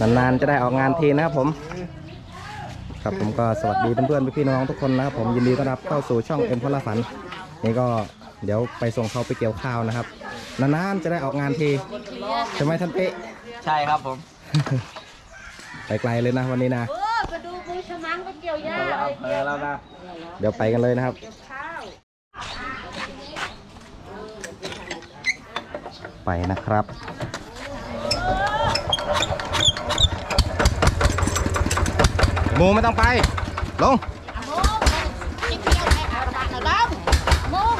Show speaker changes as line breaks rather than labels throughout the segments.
นานๆจะได้ออกงานทีนะครับผม ครับผมก็สวัสดีเพื่อนๆพี่ๆน้องๆทุกคนนะครับผมยินดีต้อนรับเข้าสู่ช่องเอ็มพลฝัน นี่ก็เดี๋ยวไปส่งเขาไปเกี่ยวข้าวนะครับ นานๆจะได้ออกงานทีใช่ไหมท่านเป๊ะ
ใช่ครับผม
ไปไกลเลยนะวันนี้นะ
เออไปดูมือฉมังไปเกี่ยวหญ้า
เรา
เลย
อำเภอแล้วนะ
เดี๋ยวไปกันเลยนะครับ
ข้าว
ไปนะครับ หมูไม่ต้องไปลง
โมงกินเกี่ยวให้เอาดังเอาดังโมง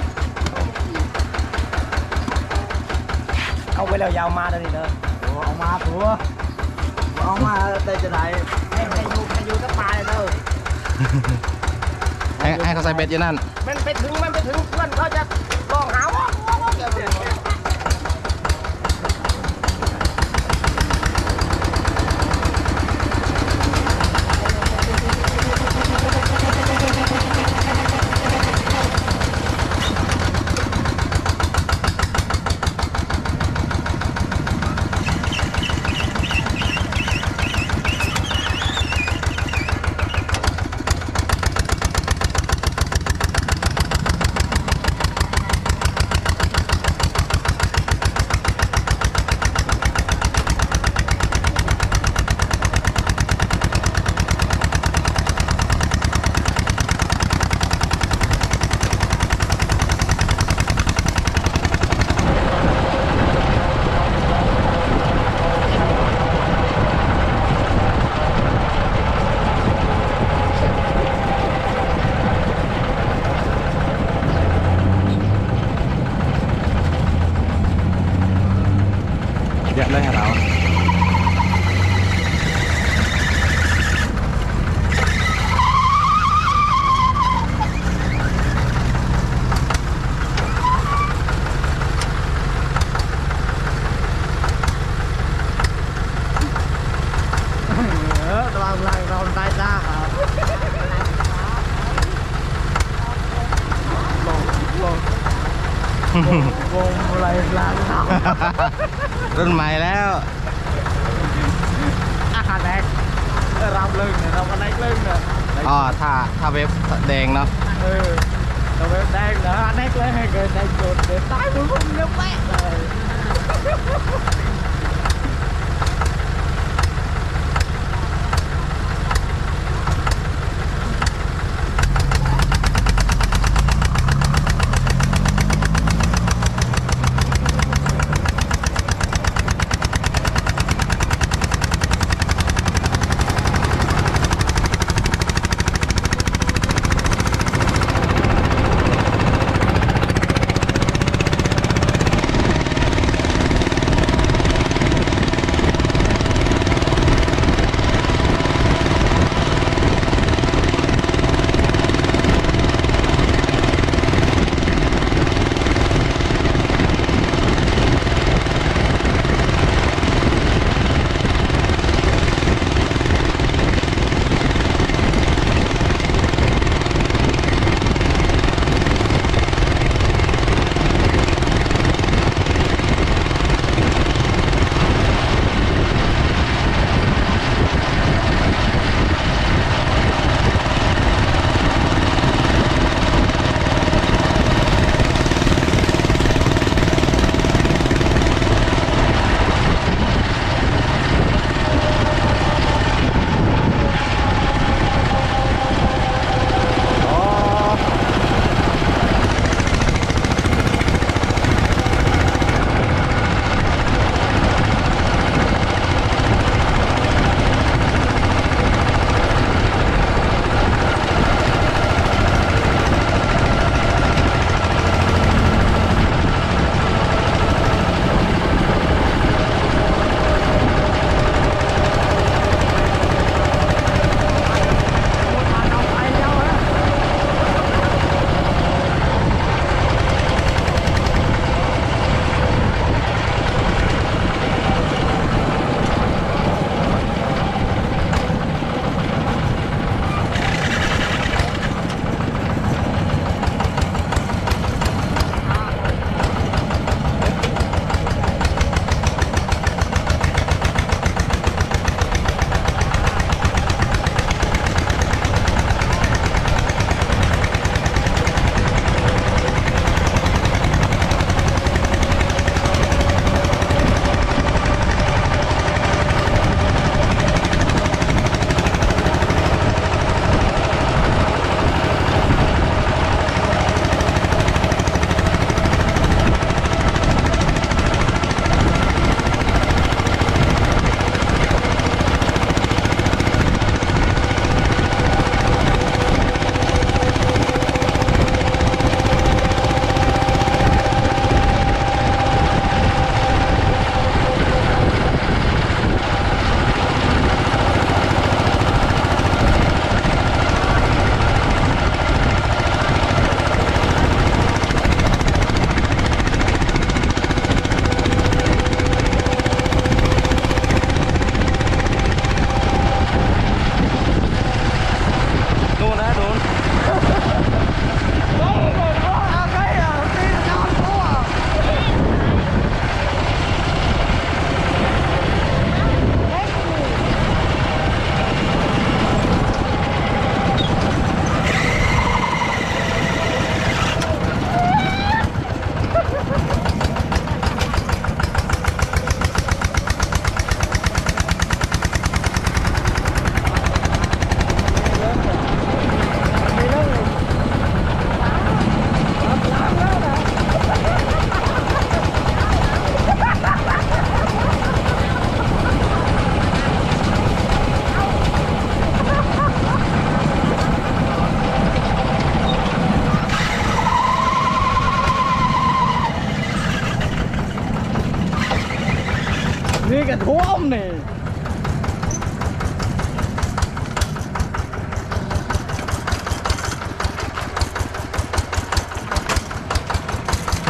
เอาไปแล้วยาวมาแล้วนี่เนอะโอ้เอามาผัวเอามาได้จะได้ให้ให้อยู่ให้อยู่ก็ตายเลย
ให้ให้เขาใส่เบ็ดอยู่นั่น
มันไปถึงมันไปถึงเพื่อนเขาจะร้องหาว่าว่าว่าเกี่ยวกับ
เยอะเลยให้เรา
เออระวังลังเราตายจ้าครับลงลง วงอะไรล้างน้ำ
รุ่นใหม่แล้ว
อาหารแดงเออรับลึงเนี่ยเราก็ได้ลึงเนี่ย
อ๋อถ้าถ้าเว็บแดงเนาะ
เออเราไปแดงนะอันนี้เลยให้เกิดแดงจุดเดี๋ยวตายมึงคงเลี้ยวแปะ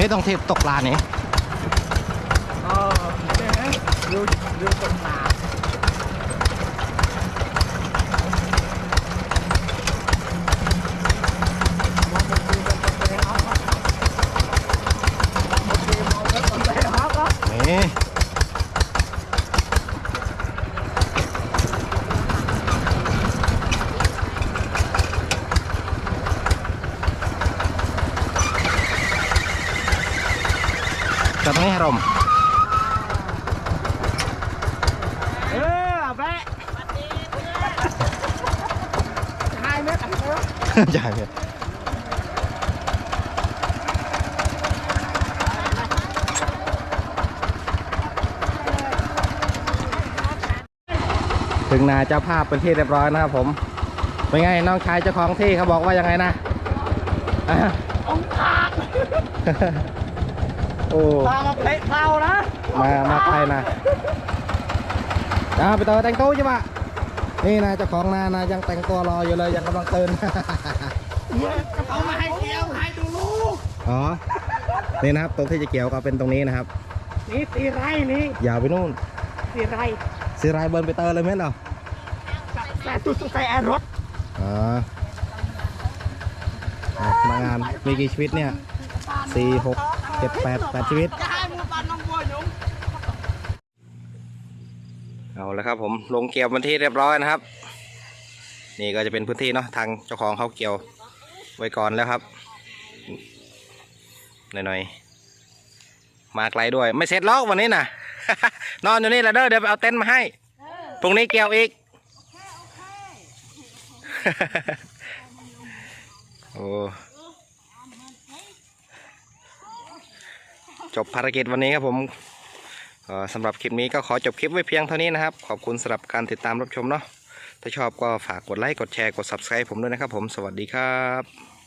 ฮ้ยต้องเทปตกปลาเนี่ย
เออดูดูตรงหนา
นี่ จะต้องให้รม
เออแบะหายไหมกันเถอะ
ใหญ่เลยถึงนาเจ้าภาพเป็นที่เรียบร้อยนะครับผมเป็นไงน้องชายเจ้าของที่เขาบอกว่ายังไงนะอะ
องค์การ
โอ้
พามาเพะเผานะ
มามาไกลนะอ่าไปต่อแต่งตัวใช่ปะนี่นะเจ้าของนานะยังแต่งตัวรออยู่เลยยังกำลังตื่น
เอามาให้เกี่ยวให้ดูลูก
อ๋อนี่นะครับตรงที่จะเกี่ยวก็เป็นตรงนี้นะครับ
นี่ตีไรนี่
ยาวไปนู่น
ตีไร
ซีไรายเบิร์นไปเตอร์เลยไหมเหรอ
แต่ตุ้ใส่แอร์รถ
อ๋ออะพนักงานมีกี่ชีวิตเนี่ยสี่หก เจ็ดแปดแปดชีวิต
จะให้มูปันน้องบัวหยง
เอาแล้วครับผมลงเกี่ยวเป็นที่เรียบร้อยนะครับ นี่ก็จะเป็นพื้นที่เนาะทางเจ้าของเขาเกี่ยวไว้ก่อนแล้วครับหน่อยๆมาไกลด้วย ไม่เสร็จล็อกวันนี้นะนอนอยู่นี่แหละเด้อเดี๋ยวไปเอาเต็นท์มาให้พรุ่งนี้เกี่ยวอีกโอ้ จบภารกิจวันนี้ครับผมสำหรับคลิปนี้ก็ขอจบคลิปไว้เพียงเท่านี้นะครับ ขอบคุณสำหรับการติดตามรับชมเนาะถ้าชอบก็ฝากกดไลค์กดแชร์กด subscribe ผมด้วยนะครับผมสวัสดีครับ